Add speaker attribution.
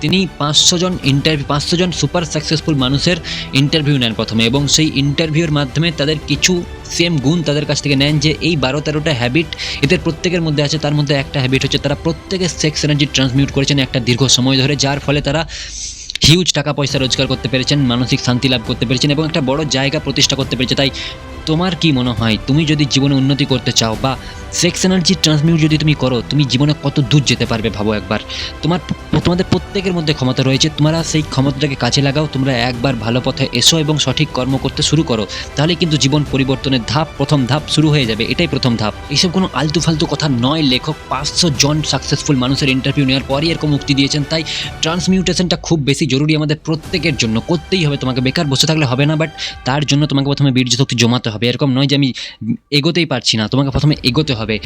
Speaker 1: তিনি পাঁচশো জন ইন্টারভিউ পাঁচশো জন সুপার সাকসেসফুল মানুষের ইন্টারভিউ নেন প্রথমে এবং সেই ইন্টারভিউর মাধ্যমে তাদের কিছু সেম গুণ তাদের কাছ থেকে নেন যে এই বারো তেরোটা হ্যাবিট এদের প্রত্যেকের মধ্যে আছে, তার মধ্যে একটা হ্যাবিট হচ্ছে তারা প্রত্যেকে সেক্স এনার্জি ট্রান্সমিউট করেছেন একটা দীর্ঘ সময় ধরে, যার ফলে তারা হিউজ টাকা পয়সা রোজগার করতে পেরেছেন, মানসিক শান্তি লাভ করতে পেরেছেন এবং একটা বড় জায়গা প্রতিষ্ঠা করতে পেরেছে। তাই তোমার কি মনে হয়? তুমি যদি জীবনে উন্নতি করতে চাও বা সেক্স এনার্জি ট্রান্সমিউট যদি তুমি করো, তুমি জীবনে কত দূর যেতে পারবে ভাবো একবার। তোমার তোমাদের প্রত্যেকের মধ্যে ক্ষমতা রয়েছে, তোমরা সেই ক্ষমতাটাকে কাজে লাগাও, তোমরা একবার ভালো পথে এসো এবং সঠিক কর্ম করতে শুরু করো। তাহলে কিন্তু জীবন পরিবর্তনের ধাপ, প্রথম ধাপ শুরু হয়ে যাবে, এটাই প্রথম ধাপ। এইসব কোনো আলতু ফালতু কথা নয়, লেখক পাঁচশো জন সাকসেসফুল মানুষের ইন্টারভিউ নেওয়ার পরই এরকম মুক্তি দিয়েছেন, তাই ট্রান্সমিউটেশনটা খুব বেশি জরুরি আমাদের প্রত্যেকের জন্য। করতেই হবে, তোমাকে বেকার বসে থাকলে হবে না বাট তার জন্য তোমাকে প্রথমে বীর্য শক্তি জমাতে হবে। এরকম নয় যে আমি এগোতেই পারছি না, তোমাকে প্রথমে এগোতে হবে। হবে